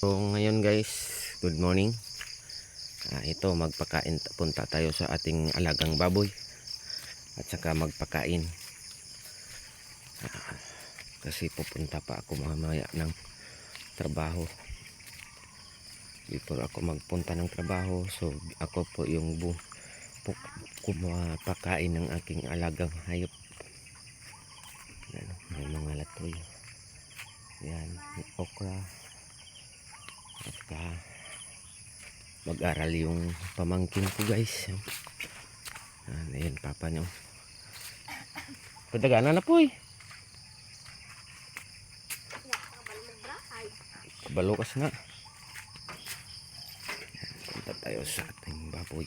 So ngayon guys, good morning. Ah, ito magpakain punta tayo sa ating alagang baboy at saka magpakain. Ah, kasi pupunta pa ako mamaya ng trabaho. Before ako magpunta ng trabaho, so ako po yung bu pu- kumapakain ng aking alagang hayop. Ano, may mga latoy. Yan, okra. Saka mag-aral yung pamangkin ko guys. Yan, ayan, papa nyo. Padagana na po eh. Balukas na. Punta tayo sa ating baboy.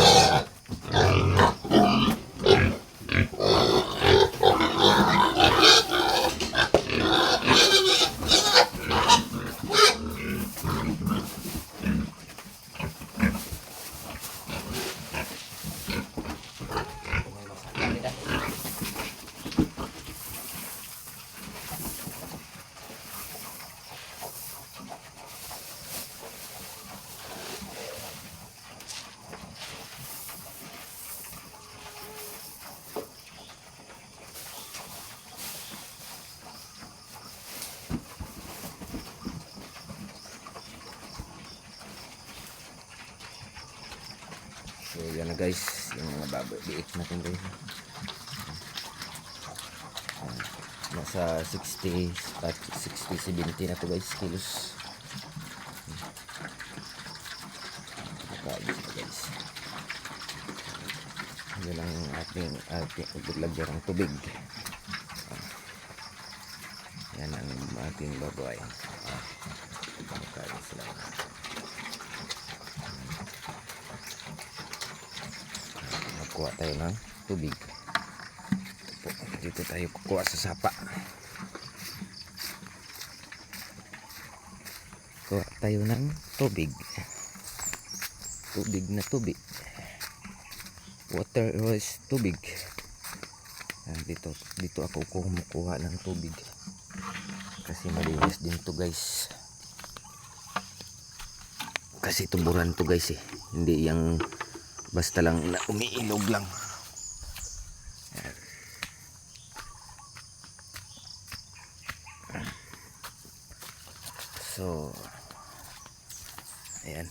So yan na guys, yung mga baboy, biik natin. Ayan. Nasa 60 at 60 70 na to guys kilos. Kain sila guys. Yan ang ating ating lagyan ng tubig. Yan ang ating baboy. Ah. Kain sila. Nakuha tayo ng tubig. Po, Dito tayo kukuha sa sapa. Kuha tayo ng tubig. Tubig na tubig. Water was tubig. Yan, dito, dito ako kumukuha ng tubig. Kasi malinis din to guys. Kasi tuburan to guys eh. Hindi yung basta lang na umiilog lang. So, ayan.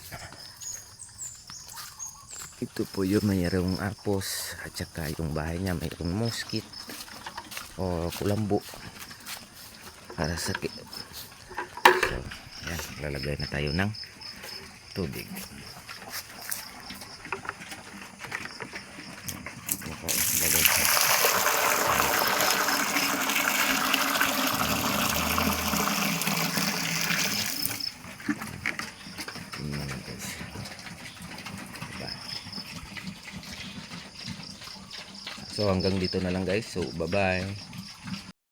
Ito po yung mayroong apos at saka yung bahay niya mayroong moskit o kulambo para sa So, ayan, lalagay na tayo ng tubig. Lagay sa Tingnan natin guys. Diba? So hanggang dito na lang guys. So bye bye.